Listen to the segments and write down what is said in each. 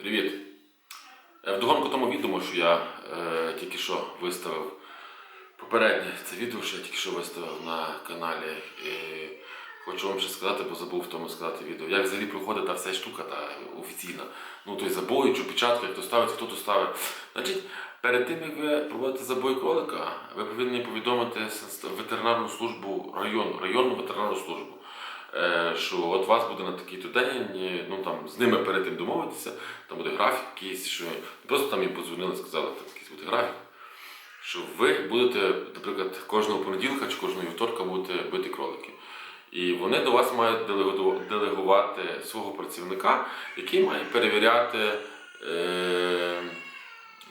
Привіт! Е, Вдогонку тому відомо, що я е, тільки що виставив попереднє це відео, що я тільки що виставив на каналі. І хочу вам ще сказати, бо забув в тому сказати відео. Як взагалі проходить та вся штука та офіційна. Ну той забой, чи печатка, як то ставить, хто то ставить. Значить, перед тим як ви проводите забой кролика, ви повинні повідомити ветеринарну службу району, районну ветеринарну службу. Е, що от вас буде на такий-то день, ну там з ними перед тим домовитися, там буде графік якийсь, що просто там їм подзвонили, сказали, там якийсь буде графік, що ви будете, наприклад, кожного понеділка чи кожного вівторка будете бити кролики. І вони до вас мають делегувати свого працівника, який має перевіряти. Е,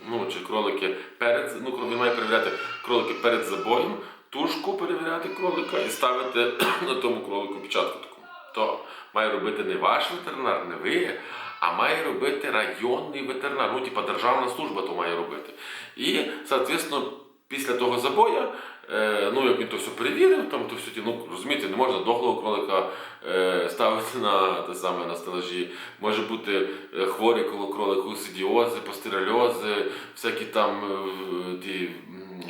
ну, чи кролики перед ну, він має перевіряти кролики перед забоєм, тушку перевіряти кролика і ставити на тому кролику печатку. То має робити не ваш ветеринар, не ви, а має робити районний ветеринар. Ну, типа державна служба то має робити. І, соответственно, після того забоя, е, ну як він то все перевірив, там то все, ну розумієте, не можна доглого кролика е, ставити на те саме на стелажі. Може бути е, хворі коло кролику, сидіози, пастерельози, всякі там е, ті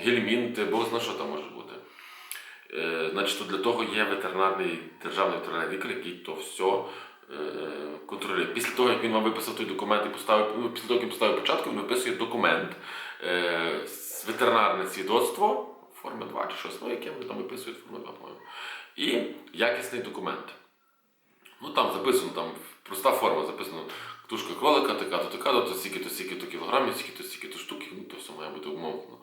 гельмінти, бог зна що там може бути. Значить, для того є ветеринарний державний ветеринарний лікар, який то все е, контролює. Після того, як він вам виписав той документ і поставив, ну, після того, як він поставив початку, він виписує документ, е, ветеринарне свідоцтво, форми 2 чи щось, ну, яке вони там виписують форми 2, по-моєму. І якісний документ. Ну там записано, там проста форма, записано тушка кролика, така, то така, то стільки, то стільки, то кілограмів, стільки, то стільки, то штуки, ну то все має бути умовно.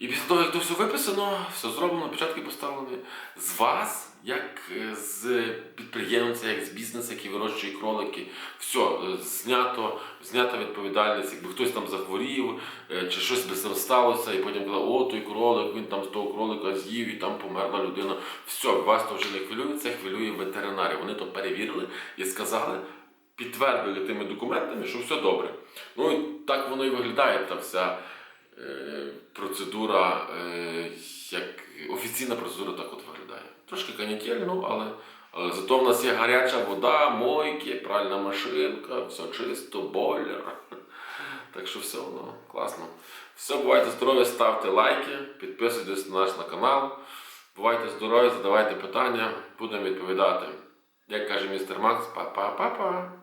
І після того, як то все виписано, все зроблено, початки поставлені, з вас, як е, з підприємця, як з бізнесу, який вирощує кролики, все, знято, знята відповідальність, якби хтось там захворів, е, чи щось би з ним сталося, і потім казав, о, той кролик, він там з того кролика з'їв і там померла людина. Все, вас то вже не хвилює, це хвилює ветеринарів. Вони то перевірили і сказали, підтвердили тими документами, що все добре. Ну і так воно і виглядає, та вся процедура, е, як офіційна процедура так от виглядає. Трошки канікель, ну, але, але зато в нас є гаряча вода, мойки, пральна машинка, все чисто, бойлер. Так що все воно класно. Все, бувайте здорові, ставте лайки, підписуйтесь на наш на канал. Бувайте здорові, задавайте питання, будемо відповідати. Як каже містер Макс, па-па-па-па.